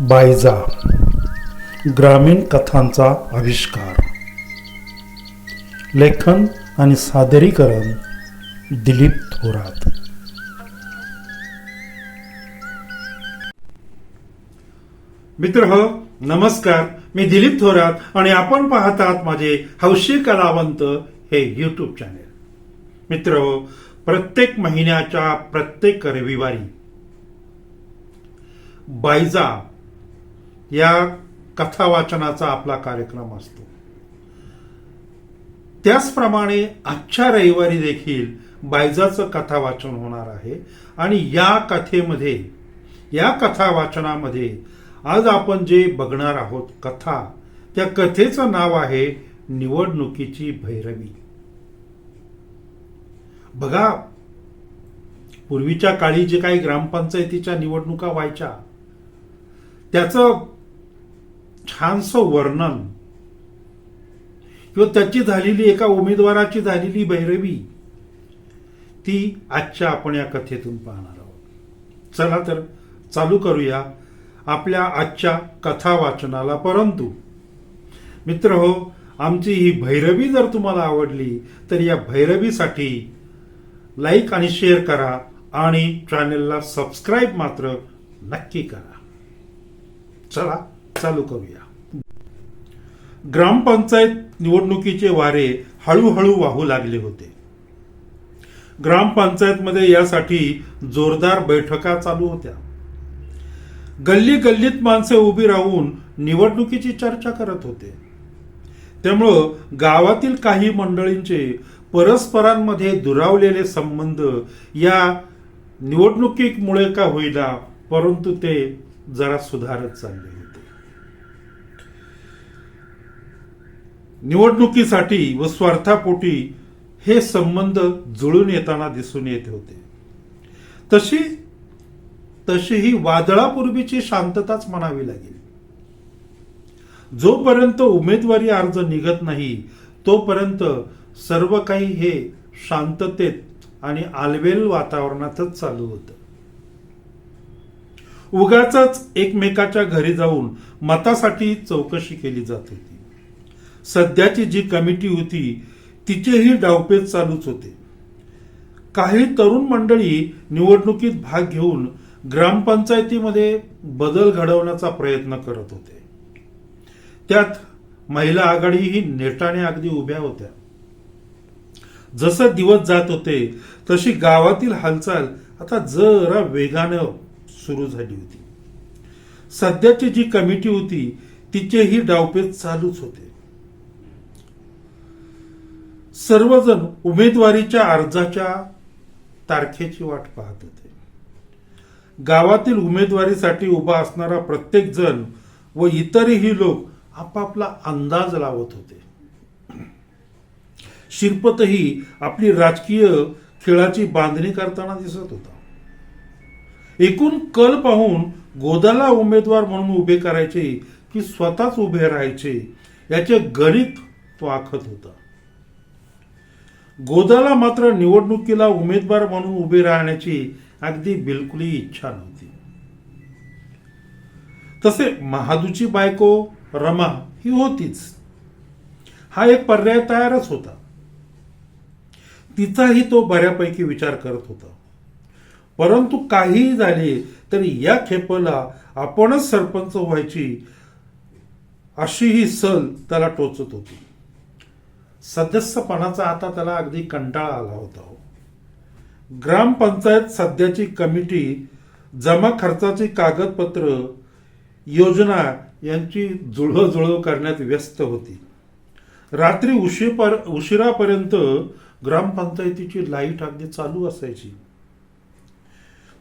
बायजा ग्रामीण कथांचा आविष्कार. लेखन आणि सादरीकरण दिलीप थोरात. मित्र हो नमस्कार. मी दिलीप थोरात आणि आपण पाहतात माझे हौशी कलावंत हे यूट्यूब चॅनेल मित्र हो प्रत्येक महिन्याच्या प्रत्येक रविवारी बायजा या कथा वाचनाचा आपला कार्यक्रम असतो. त्याचप्रमाणे आजच्या रविवारी देखील बायजाचं कथा वाचन होणार आहे आणि या कथेमध्ये या कथा वाचनामध्ये आज आपण जे बघणार आहोत कथा त्या कथेचं नाव आहे निवडणुकीची भैरवी. बघा पूर्वीच्या काळी जे काही ग्रामपंचायतीच्या निवडणुका व्हायच्या त्याचं छानसं वर्णन. किंवा त्याची झालेली एका उमेदवाराची झालेली भैरवी ती आजच्या आपण या कथेतून पाहणार आहोत. चला तर चालू करूया आपल्या आजच्या कथा वाचनाला. परंतु मित्र हो आमची ही भैरवी जर तुम्हाला आवडली तर या भैरवीसाठी लाईक आणि शेअर करा आणि चॅनेलला सबस्क्राईब मात्र नक्की करा. चला. चालू करूया ग्रामपंचायत निवडणुकीचे वारे हळूहळू वाहू लागले होते. ग्रामपंचायतमध्ये यासाठी जोरदार बैठका चालू होत्या. गल्ली गल्लीत माणसे उभी राहून निवडणुकीची चर्चा करत होते. त्यामुळं गावातील काही मंडळींचे परस्परांमध्ये दुरावलेले संबंध या निवडणुकीमुळे का होईना परंतु ते जरा सुधारत चालले होते निवडणुकीसाठी व स्वार्थापोटी हे संबंध जुळून येताना दिसून येत होते. तशी तशी ही वादळापूर्वीची शांतताच म्हणावी लागेल. जोपर्यंत उमेदवारी अर्ज निघत नाही तोपर्यंत सर्व काही हे शांततेत आणि आलवेल वातावरणातच चालू होतं. उगाच एकमेकाच्या घरी जाऊन मतासाठी चौकशी केली जात होती. सध्याची जी कमिटी होती तिचेही डावपेच चालूच होते. काही तरुण मंडळी निवडणुकीत भाग घेऊन ग्रामपंचायतीमध्ये बदल घडवण्याचा प्रयत्न करत होते. त्यात महिला आघाडी ही नेटाने अगदी उभ्या होत्या. जसं दिवस जात होते तशी गावातील हालचाल आता जरा वेगानं सुरू झाली होती. सध्याची जी कमिटी होती तिचेही डावपेच चालूच होते. सर्वजण उमेदवारीच्या अर्जाच्या तारखेची वाट पाहत होते. गावातील उमेदवारीसाठी उभा असणारा प्रत्येक जण व इतरही लोक आपापला अंदाज लावत होते. शिरपतही आपली राजकीय खेळाची बांधणी करताना दिसत होता. एकूण कल पाहून गोदाला उमेदवार म्हणून उभे करायचे की स्वतःच उभे राहायचे याचे गणित तो आखत होता. गोदाला मात्र निवडणुकीला उमेदवार म्हणून उभे राहण्याची अगदी बिलकुलही इच्छा नव्हती. तसे महादूची बायको रमा ही होतीच. हा एक पर्याय तयारच होता. तिचाही तो बऱ्यापैकी विचार करत होता. परंतु काहीही झाले तरी या खेपला आपणच सरपंच व्हायची अशी ही सल त्याला टोचत होती. सदस्यपणाचा आता त्याला अगदी कंटाळा आला होता. हो. ग्रामपंचायत सध्याची कमिटी जमा खर्चाची कागदपत्र योजना यांची जुळवजुळव करण्यात व्यस्त होती. रात्री उशीपर उशिरापर्यंत ग्रामपंचायतीची लाइट अगदी चालू असायची.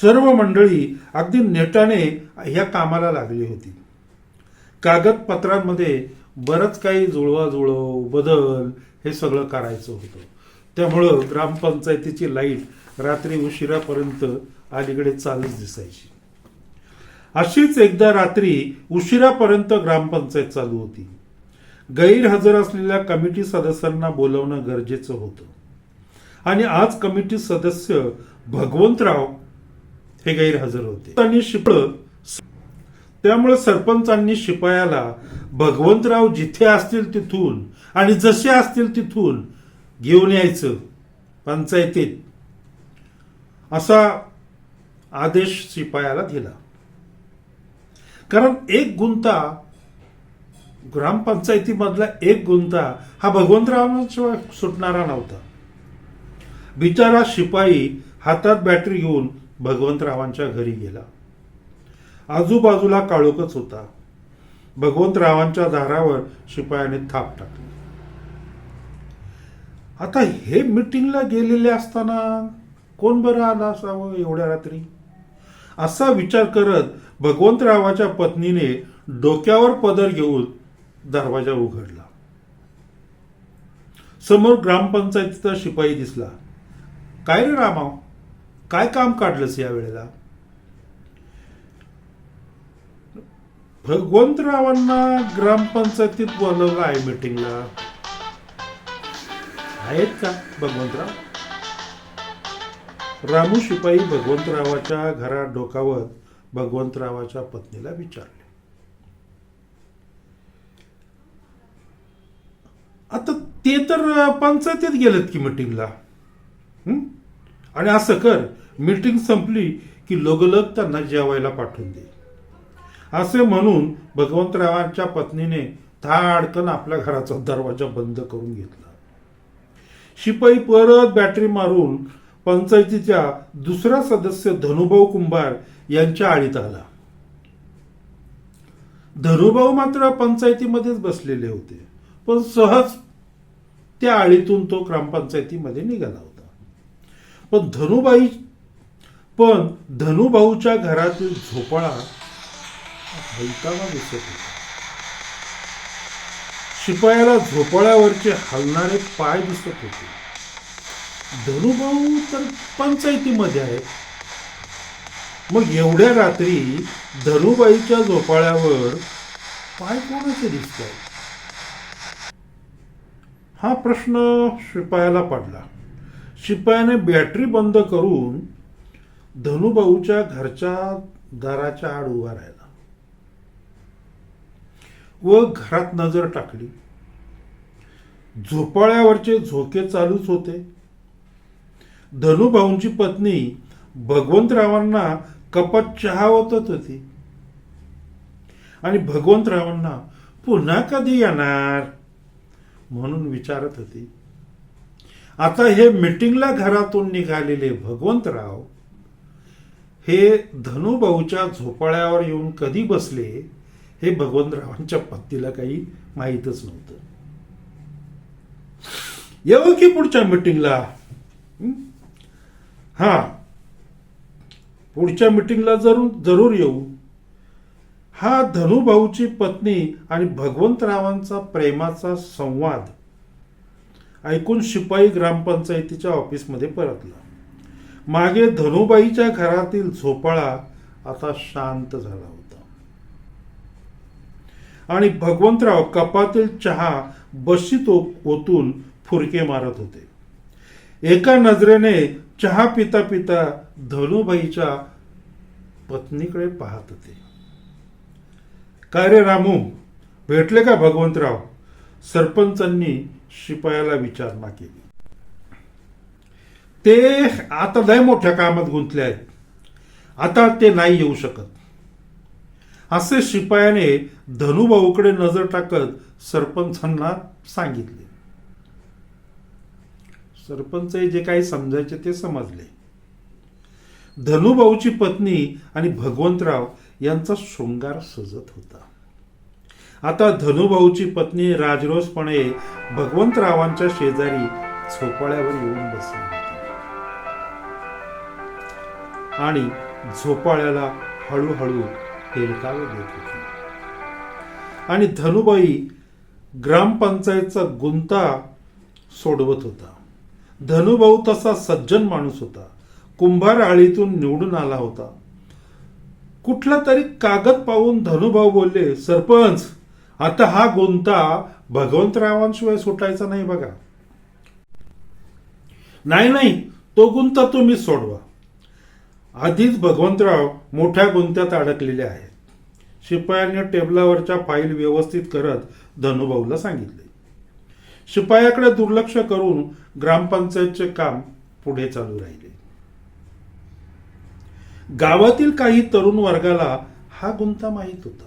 सर्व मंडळी अगदी नेटाने ह्या कामाला लागली होती. कागदपत्रांमध्ये बरंच काही जुळवाजुळव बदल हे सगळं करायचं होतं. त्यामुळं ग्रामपंचायतीची लाइट रात्री उशिरापर्यंत अलीकडे चालूच दिसायची. अशीच एकदा रात्री उशिरापर्यंत ग्रामपंचायत चालू होती. गैरहजर असलेल्या कमिटी सदस्यांना बोलवणं गरजेचं होतं. आणि आज कमिटी सदस्य भगवंतराव हे गैरहजर होते. आणि शिपळ त्यामुळे सरपंचांनी शिपायाला भगवंतराव जिथे असतील तिथून आणि जसे असतील तिथून घेऊन यायचं पंचायतीत. असा आदेश शिपायाला दिला. कारण एक गुंता ग्रामपंचायतीमधला एक गुंता हा भगवंतरावांशिवाय सुटणारा नव्हता. बिचारा शिपाई हातात बॅटरी घेऊन भगवंतरावांच्या घरी गेला. आजूबाजूला काळोखच होता. भगवंतरावांच्या दारावर शिपायाने थाप टाकली. आता हे मिटिंगला गेलेले असताना कोण बरं आला असावं एवढ्या रात्री? असा विचार करत भगवंतरावाच्या पत्नीने डोक्यावर पदर घेऊन दरवाजा उघडला. समोर ग्रामपंचायतीचा शिपाई दिसला. काय रे रामाव? काय काम काढलंस या वेळेला भगवंतरावांना ग्रामपंचायतीत बोलवलं आहे मीटिंगला आहेत का भगवंतराव? रामू शिपाई भगवंतरावाच्या घरात डोकावत भगवंतरावाच्या पत्नीला विचारले. आता ते तर पंचायतीत गेलेत की मिटिंगला आणि असं कर मीटिंग संपली की लोगलग त्यांना जेवायला पाठवून दे. असे म्हणून भगवंतरावांच्या पत्नीने धाडकन आपल्या घराचा दरवाजा बंद करून घेतला. शिपाई परत बॅटरी मारून पंचायतीच्या दुसरा सदस्य धनुभाऊ कुंभार यांच्या आळीत आला. धनुभाऊ मात्र पंचायतीमध्येच बसलेले होते. पण सहज त्या आळीतून तो ग्रामपंचायतीमध्ये निघाला होता. पण धनुबाई पण धनुभाऊच्या घरातील झोपाळा हलताना दिसत होता. शिपायाला झोपाळ्यावरचे हलणारे पाय दिसत होते. धनुभाऊ तर पंचायतीमध्ये आहे. मग एवढ्या रात्री धनुबाईच्या झोपाळ्यावर पाय कोणाचे दिसत हा प्रश्न शिपायाला पडला. शिपायाने बॅटरी बंद करून धनुभाऊच्या घरच्या दाराच्या आड उभा राहिला व घरात नजर टाकली. झोपाळ्यावरचे झोके चालूच होते. धनुभाऊंची पत्नी भगवंतरावांना कपात चहा ओतत होती. आणि भगवंतरावांना पुन्हा कधी येणार? म्हणून विचारत होती. आता हे मिटिंगला घरातून निघालेले भगवंतराव हे धनुभाऊच्या झोपाळ्यावर येऊन कधी बसले? हे भगवंतरावांच्या पत्नीला काही माहीतच नव्हतं. येऊ की पुढच्या मिटिंगला हा? पुढच्या मिटिंगला जरूर जरूर येऊ. हा धनुभाऊची पत्नी आणि भगवंतरावांचा प्रेमाचा संवाद ऐकून शिपाई ग्रामपंचायतीच्या ऑफिसमध्ये परतला. मागे धनुबाईच्या घरातील झोपाळा आता शांत झाला आणि भगवंतराव कपातील चहा बशीत ओतून फुरके मारत होते. एका नजरेने चहा पिता पिता धनुबाईच्या पत्नीकडे पाहत होते. काय रे रामू भेटले का भगवंतराव? सरपंचांनी शिपायाला विचारणा केली. ते आता लय मोठ्या कामात गुंतले आहेत. आता ते नाही येऊ शकत. असे शिपायाने धनुभाऊकडे नजर टाकत सरपंचांना सांगितले. सरपंच जे काही समजायचे ते समजले. धनुभाऊची पत्नी आणि भगवंतराव यांचा शृंगार सजत होता. आता धनुभाऊची पत्नी राजरोसपणे भगवंतरावांच्या शेजारी झोपाळ्यावर येऊन बसली. होती आणि झोपाळ्याला हळूहळू हेलकावे देत होती. आणि धनुबाई ग्रामपंचायतचा गुंता सोडवत होता. धनुभाऊ तसा सज्जन माणूस होता. कुंभार आळीतून निवडून आला होता. कुठला तरी कागद पाहून धनुभाऊ बोलले सरपंच आता हा गुंता भगवंतरावांशिवाय सुटायचा नाही बघा. नाही नाही तो गुंता तुम्ही सोडवा. आधीच भगवंतराव मोठ्या गुंत्यात अडकलेले आहेत. शिपायांनी टेबलावरच्या फाईल व्यवस्थित करत धनुभाऊला सांगितले. शिपायाकडे दुर्लक्ष करून ग्रामपंचायतचे काम पुढे चालू राहिले. गावातील काही तरुण वर्गाला हा गुंता माहीत होता.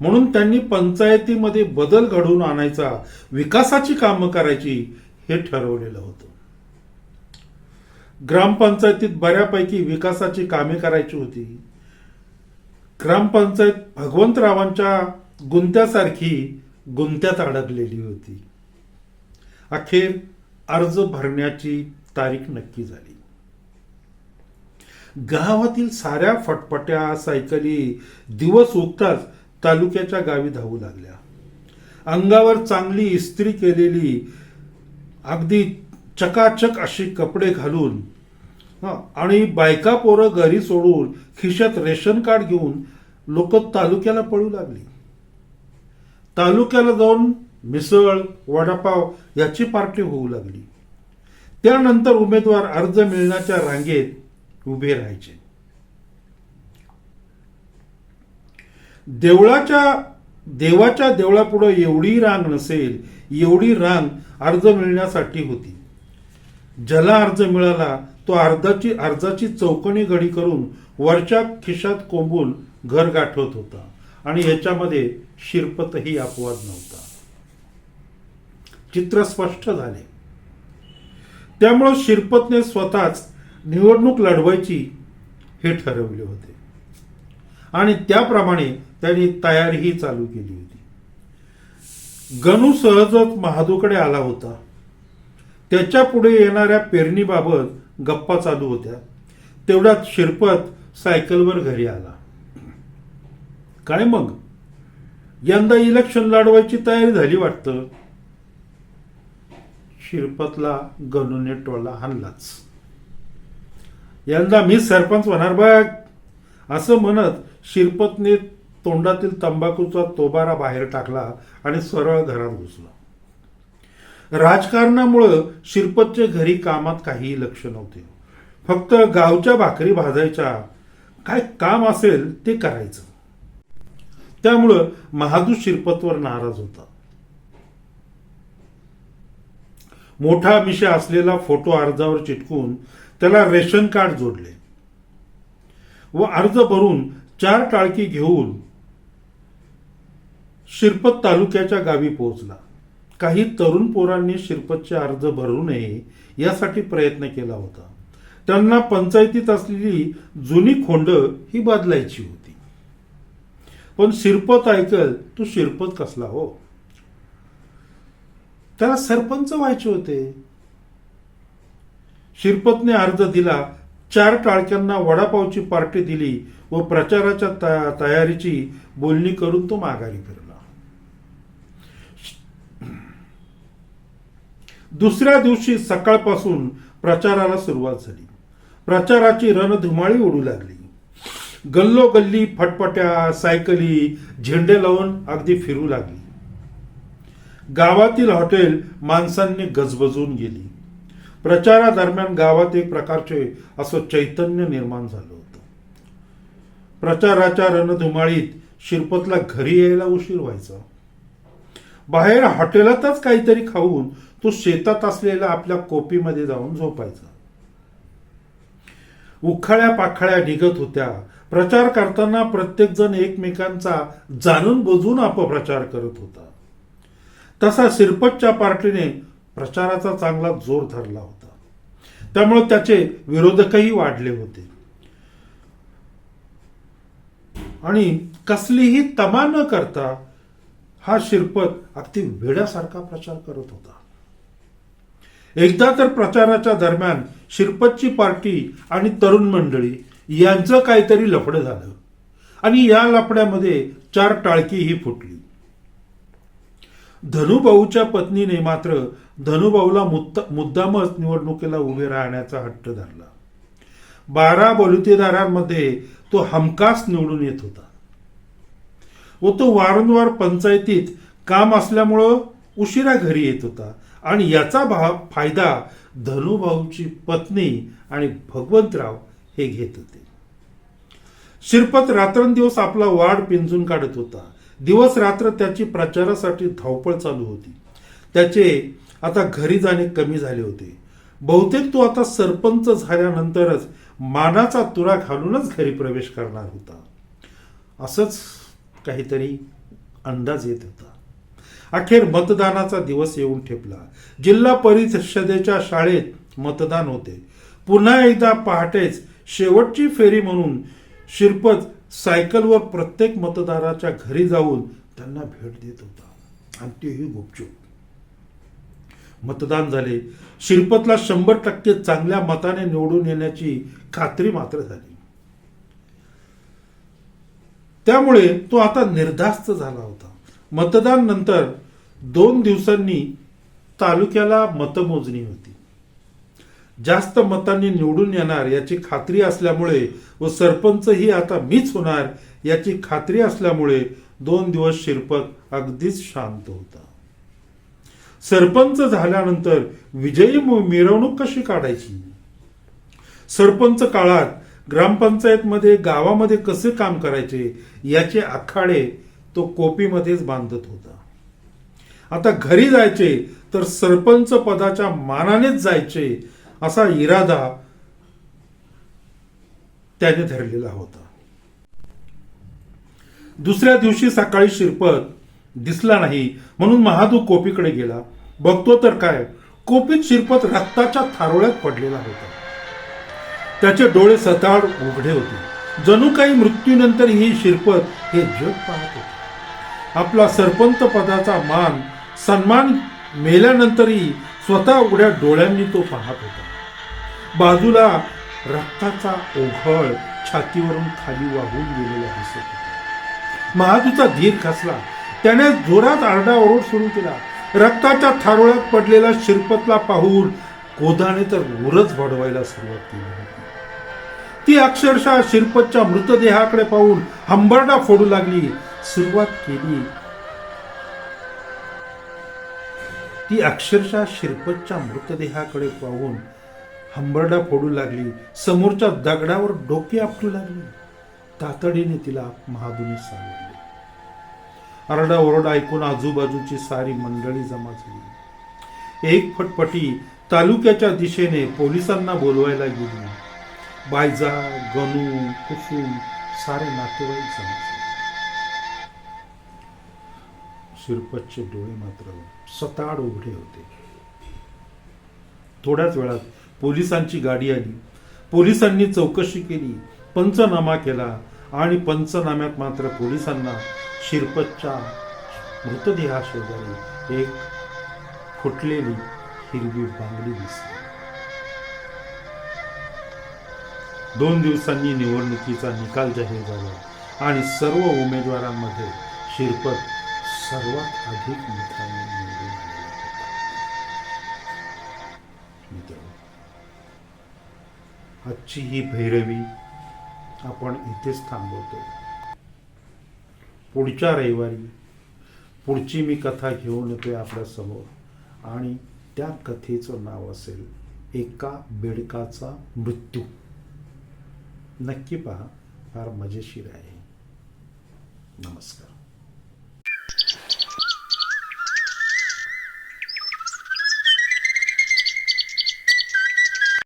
म्हणून त्यांनी पंचायतीमध्ये बदल घडवून आणायचा विकासाची कामं करायची हे ठरवलेलं होतं. ग्रामपंचायतीत बऱ्यापैकी विकासाची कामे करायची होती. ग्रामपंचायत भगवंतरावांच्या गुंत्यासारखी गुंत्यात अडकलेली होती. अखेर अर्ज भरण्याची तारीख नक्की झाली. गावातील साऱ्या फटफट्या सायकली दिवस उगताच तालुक्याच्या गावी धावू लागल्या. अंगावर चांगली इस्त्री केलेली अगदी चकाचक अशी कपडे घालून आणि बायका पोरं घरी सोडून खिशात रेशन कार्ड घेऊन लोक तालुक्याला पळू लागली. तालुक्याला जाऊन मिसळ वडापाव याची पार्टी होऊ लागली. त्यानंतर उमेदवार अर्ज मिळण्याच्या रांगेत उभे राहायचे. देवळाच्या देवाच्या देवळापुढं एवढी रांग नसेल एवढी रांग अर्ज मिळण्यासाठी होती. ज्याला अर्ज मिळाला तो अर्जाची अर्जाची चौकणी घडी करून वरच्या खिशात कोंबून घर गाठवत होता. आणि याच्यामध्ये शिरपतही अपवाद नव्हता. चित्र स्पष्ट झाले. त्यामुळं शिरपतने स्वतःच निवडणूक लढवायची हे ठरवले होते. आणि त्याप्रमाणे त्यांनी तयारीही चालू केली होती. गणू सहजच महादूकडे आला होता. त्याच्या पुढे येणाऱ्या पेरणीबाबत गप्पा चालू होत्या. तेवढ्यात शिरपत सायकलवर घरी आला. काय मग? यंदा इलेक्शन लढवायची तयारी झाली वाटतं? शिरपतला गणूने टोला हाणलाच. यंदा मी सरपंच होणार बघ असं म्हणत शिरपतने तोंडातील तंबाखूचा तोबारा बाहेर टाकला आणि सरळ घरात घुसला. राजकारणामुळं शिरपतच्या घरी कामात काहीही लक्ष नव्हते. फक्त गावच्या भाकरी भाजायच्या काय काम असेल ते करायचं. त्यामुळं महादू शिरपतवर नाराज होता. मोठा विषय असलेला फोटो अर्जावर चिटकून त्याला रेशन कार्ड जोडले. व अर्ज भरून चार टाळकी घेऊन शिरपत तालुक्याच्या गावी पोहोचला. काही तरुण पोरांनी शिरपतचे अर्ज भरू नये यासाठी प्रयत्न केला होता. त्यांना पंचायतीत असलेली जुनी खोंड ही बदलायची होती. पण शिरपत ऐकल तू शिरपत कसला हो? त्याला सरपंच व्हायचे होते. शिरपतने अर्ज दिला चार टाळक्यांना वडापावची पार्टी दिली व प्रचाराच्या तयारीची बोलणी करून तो माघारी फिरला. दुसऱ्या दिवशी सकाळपासून प्रचाराला सुरुवात झाली. प्रचाराची रणधुमाळी उडू लागली. गल्लोगल्ली फटफट्या सायकली झेंडे लावून अगदी फिरू लागली. गावातील हॉटेल माणसांनी गजबजून गेली. प्रचारादरम्यान गावात एक प्रकारचे असं चैतन्य निर्माण झालं होतं. प्रचाराच्या रणधुमाळीत शिरपतला घरी यायला उशीर व्हायचा. बाहेर हॉटेलातच काहीतरी खाऊन तो शेतात असलेल्या आपल्या कोपीमध्ये जाऊन झोपायचा. उखाळ्या पाखाळ्या निघत होत्या. प्रचार करताना प्रत्येक जण एकमेकांचा जाणून बुजून अपप्रचार करत होता. तसा सिरपतच्या पार्टीने प्रचाराचा चांगला जोर धरला होता. त्यामुळे त्याचे विरोधकही वाढले होते. आणि कसलीही तमा न करता हा शिरपत अगदी वेड्यासारखा प्रचार करत होता. एकदा तर प्रचाराच्या दरम्यान शिरपतची पार्टी आणि तरुण मंडळी यांचं काहीतरी लफडं झालं. आणि या लफड्यामध्ये चार टाळकीही फुटली. धनुभाऊच्या पत्नीने मात्र धनुभाऊला मुद्दा- मुद्दामच निवडणुकीला उभे राहण्याचा हट्ट धरला. बारा बलुतेदारांमध्ये तो हमखास निवडून येत होता. व तो वारंवार पंचायतीत काम असल्यामुळं उशिरा घरी येत होता आणि याचा भाव फायदा धनुभाऊची पत्नी आणि भगवंतराव हे घेत होते. शिरपत रात्रंदिवस आपला वाढ पिंजून काढत होता. दिवस रात्र त्याची प्रचारासाठी धावपळ चालू होती. त्याचे आता घरी जाणे कमी झाले होते. बहुतेक तो आता सरपंच झाल्यानंतरच मानाचा तुरा घालूनच घरी प्रवेश करणार होता. असंच काहीतरी अंदाज येत होता. अखेर मतदानाचा दिवस येऊन ठेपला. जिल्हा परिषदेच्या शाळेत मतदान होते. पुन्हा एकदा पहाटेच शेवटची फेरी म्हणून शिरपत सायकलवर प्रत्येक मतदाराच्या घरी जाऊन त्यांना भेट देत होता. आणि तेही गुपचूप. मतदान झाले. शिरपतला शंभर टक्के चांगल्या मताने निवडून येण्याची खात्री मात्र झाली. त्यामुळे तो आता निर्धास्त झाला होता. मतदान नंतर दोन दिवसांनी तालुक्याला मतमोजणी होती. जास्त मतांनी निवडून येणार याची खात्री असल्यामुळे व सरपंचही आता मीच होणार याची खात्री असल्यामुळे दोन दिवस शिरपत अगदीच शांत होता. सरपंच झाल्यानंतर विजयी मिरवणूक कशी काढायची? सरपंच काळात ग्रामपंचायतमध्ये गावामध्ये कसे काम करायचे याचे आखाडे तो कोपीमध्येच बांधत होता. आता घरी जायचे तर सरपंच पदाच्या मानानेच जायचे असा इरादा त्याने धरलेला होता. दुसऱ्या दिवशी सकाळी शिरपत दिसला नाही म्हणून महादू कोपीकडे गेला. बघतो तर काय कोपीत शिरपत रक्ताच्या थारोळ्यात पडलेला होता. त्याचे डोळे सताड उघडे होते. जणू काही मृत्यूनंतर ही शिरपत हे जग पाहत होते. आपला सरपंच पदाचा मान सन्मान मेल्यानंतरही स्वतः उघड्या डोळ्यांनी तो पाहत होता. बाजूला रक्ताचा ओघळ छातीवरून खाली वाहून गेलेला दिसत होता. धीर खसला त्याने जोरात आरडाओरड सुरू केला. रक्ताच्या थारोळ्यात पडलेला शिरपतला पाहून कोदाने तर उरच बडवायला सुरुवात केली होती. ती अक्षरशः शिरपतच्या मृतदेहाकडे पाहून हंबरडा फोडू लागली. सुरुवात केली. ती अक्षरशः शिरपतच्या मृतदेहाकडे पाहून हंबरडा फोडू लागली. समोरच्या दगडावर डोके आपटू लागली. तातडीने तिला महादुनी सांगितले आरडाओरडा ऐकून आजूबाजूची सारी मंडळी जमा झाली. एक फटफटी तालुक्याच्या दिशेने पोलिसांना बोलवायला गेली. बायजा गणू कुसुम सारे नातेवाईक जमा झाले. शिरपतचे डोळे मात्र सताड उघडे होते. थोड्याच वेळात पोलिसांची गाडी आली. पोलिसांनी चौकशी केली पंचनामा केला आणि पंचनाम्यात मात्र पोलिसांना शिरपतच्या मृतदेहाशेजारी एक फुटलेली हिरवी बांगडी दिसली. दोन दिवसांनी निवडणुकीचा निकाल जाहीर झाला आणि सर्व उमेदवारांमध्ये शिरपत सर्वात अधिक मित्रांनी निवडून आलेला होता मित्र आजची ही भैरवी आपण इथेच थांबवतो. पुढच्या रविवारी पुढची मी कथा घेऊन येतोय आपल्यासमोर. आणि त्या कथेचं नाव असेल एका बेडकाचा मृत्यू. नक्की पहा फार मजेशीर आहे. नमस्कार.